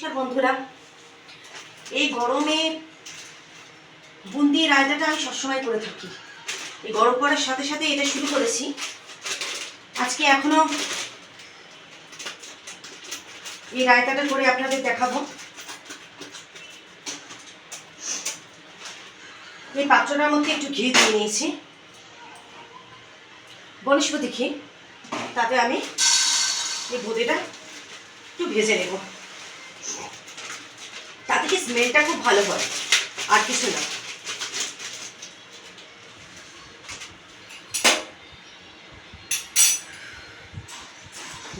নমস্কার বন্ধুরা। এই গরমে বুন্দি রায়তাটা আমি সবসময় করে থাকি। এই গরম পড়ার সাথে সাথে এটা শুরু করেছি। আজকে এখনও এই রায়তাটা করে আপনাদের দেখাবো। এই পাত্রটার মধ্যে একটু ঘি দিয়ে নিয়েছি। বনস্পতি ঘি। তাতে আমি এই বোঁদেটা একটু ভেজে নেব। কি স্মেলটা খুব ভালো হয়। আর কিছু না।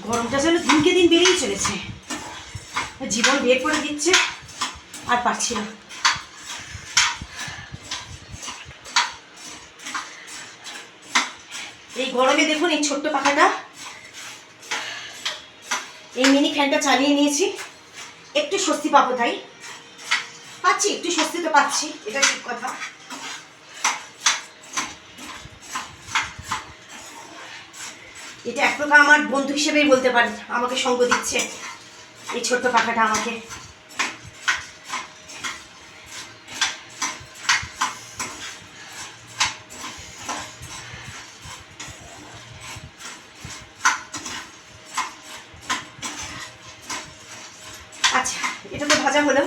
গরমটা যেন দিনকে দিন বেড়েই চলেছে। জীবন বের করে দিচ্ছে, আর পারছি না। এই গরমে দেখুন এই ছোট্ট পাখাটা। এই মিনি ফ্যানটা চালিয়ে নিয়েছি। একটু স্বস্তি পাবো তাই। পাচ্ছি, একটু স্বস্তি তো পাচ্ছি এটা ঠিক কথা। এটা এক প্রকার আমার বন্ধু হিসেবেই বলতে পারি, আমাকে সঙ্গ দিচ্ছে। এই ছোট্ট পাখাটা আমাকে আচ্ছা এটা তো ভাজা হলো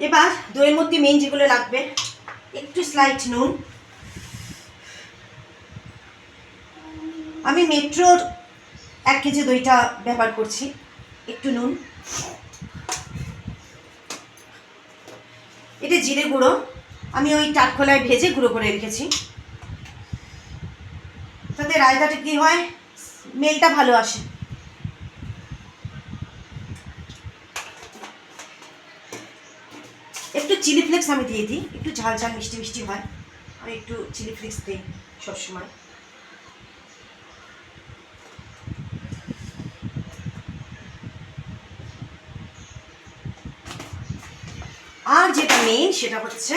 এবার দইয়ের মধ্যে মেন যেগুলো লাগবে, একটু স্লাইট নুন। আমি মেট্রোর এক কেজি দইটা ব্যবহার করছি, একটু নুন। এটা জিরে গুঁড়ো। আমি ওই টাটখোলায় ভেজে গুঁড়ো করে রেখেছি। তাতে রায়তাটা কী হয়? মেলটা ভালো আসে। একটু চিলি ফ্লেক্স আমি দিয়ে দিই। একটু ঝাল ঝাল, মিষ্টি মিষ্টি হয়। আমি একটু চিলি ফ্লেক্স দিই সবসময়। আর যেটা মেইন সেটা হচ্ছে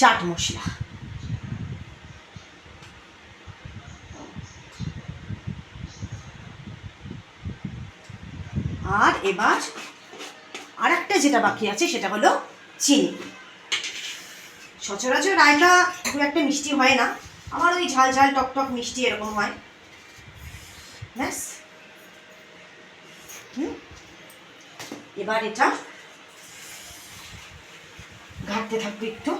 চাট মশলা। আর এবার আর একটা যেটা বাকি আছে, সেটা হলো চিনি। সচরাচর রায়তা খুব একটা মিষ্টি হয় না। আমার ওই ঝাল ঝাল টক টক মিষ্টি এরকম হয়। ব্যাস। হুম? এবার এটা ঘাটতে থাকবে একটু।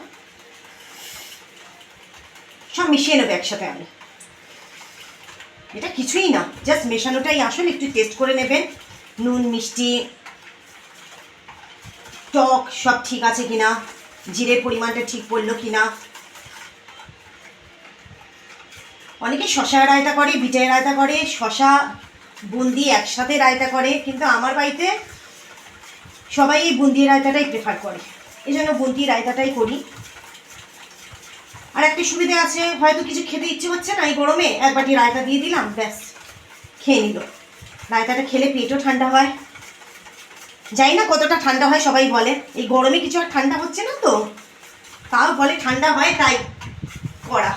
সব মিশিয়ে নেবে একসাথে আমি। এটা কিছুই না, জাস্ট মেশানোটাই আসলে, একটু টেস্ট করে নেবেন। নুন, মিষ্টি টক সব ঠিক আছে কিনা? জিরের পরিমাণটা ঠিক পড়ল কিনা? অনেকে শশা রায়তা করে বিটের রায়তা করে, শশা, বুন্দি একসাথে রায়তা করে, কিন্তু আমার বাড়িতে সবাই এই বুন্দি রায়তাটাই প্রেফার করে। এই জন্য বুন্দি রায়তাটাই করি। আর একটা সুবিধা আছে, হয়তো কিছু খেতে ইচ্ছে হচ্ছে না, এই গরমে এক বাটি রায়তা দিয়ে দিলাম, ব্যাস, খেয়ে নিল। রায়তাটা খেলে পেটও ঠান্ডা হয়। জানি না কতটা ঠান্ডা হয়, সবাই বলে। এই গরমে কিছু আর ঠান্ডা হচ্ছে না তো। তাও বলে ঠান্ডা হয়, তাই করা।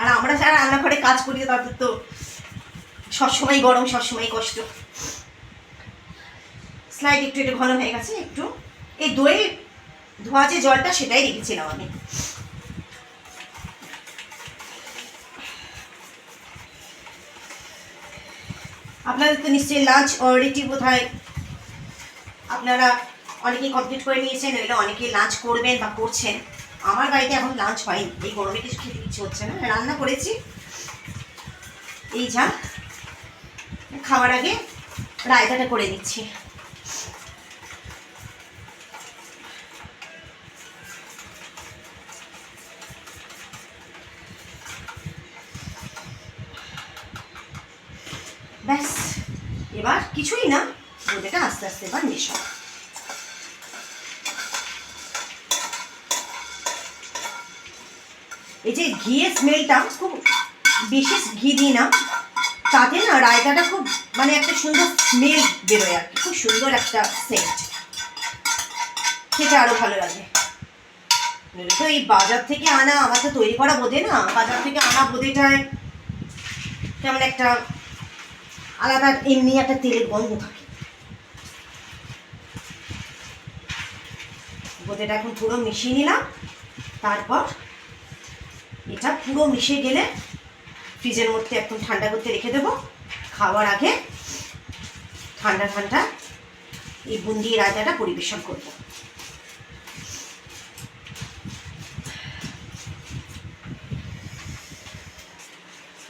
আর আমরা যারা রান্নাঘরে কাজ করি, তাদের তো সবসময় গরম, সবসময় কষ্ট। স্লাইড একটু একটু ঘন হয়ে গেছে, একটু। এই দই ধোয়া যে জলটা, সেটাই রেখেছিলাম আমি। আপনাদের তো নিশ্চয়ই লাঞ্চ অলরেডি বোধহয় আপনারা অনেকেই কমপ্লিট করে নিয়েছেন নইলে অনেকেই লাঞ্চ করবেন বা করছেন। আমার বাড়িতে এখন লাঞ্চ হয়নি। এই গরমে কিছু খেতে ইচ্ছে হচ্ছে না। রান্না করেছি। এই যা, খাওয়ার আগে রায়তাটা করে দিচ্ছি ব্যাস, এবার কিছুই না। বোঁদেটা আস্তে আস্তে এবার মেশাও এই যে ঘিয়ের স্মেলটা খুব বিশেষ ঘি দিই না তাতে না রায়তাটা খুব মানে একটা সুন্দর স্মেল বেরোয় আর কি খুব সুন্দর একটা সেন্ট খেতে আরও ভালো লাগে তো এই বাজার থেকে আনা আমার তো তৈরি করা বোধে না বাজার থেকে আনা বোধেটায় কেমন একটা আলাদা এমনি একটা তেলের গন্ধ থাকে বোঁদেটা এখন পুরো মিশিয়ে নিলাম। তারপর এটা পুরো মিশে গেলে ফ্রিজের মধ্যে একদম ঠান্ডা করতে রেখে দেবো। খাওয়ার আগে ঠান্ডা ঠান্ডা এই বুন্দি রায়তাটা পরিবেশন করব।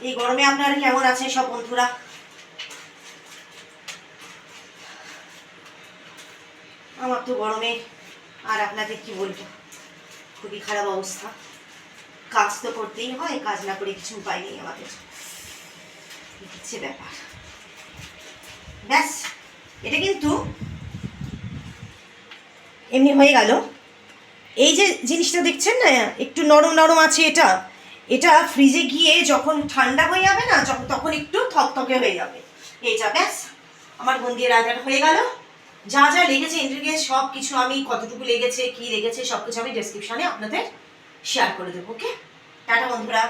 এই গরমে আপনারা কেমন আছেন সব বন্ধুরা? আমার তো গরমে আর আপনাদের কি বলব? খুবই খারাপ অবস্থা। কাজ তো করতেই হয়, কাজ না করে কিছু উপায় নেই আমাদের। হচ্ছে ব্যাপার। ব্যাস, এটা কিন্তু এমনি হয়ে গেল। এই যে জিনিসটা দেখছেন না, একটু নরম নরম আছে এটা। এটা ফ্রিজে গিয়ে যখন ঠান্ডা হয়ে যাবে না, যখন তখন একটু থকথকে হয়ে যাবে। এইটা ব্যাস। আমার বন্দি রাজাটা হয়ে গেল। যা যা লেগেছে ইন্দ্রিয়ে সব কিছু আমি কতটুকু লেগেছে, কি লেগেছে, সবকিছু আমি ডেসক্রিপশনে আপনাদের শেয়ার করে দেবো ওকে টাটা বন্ধুরা।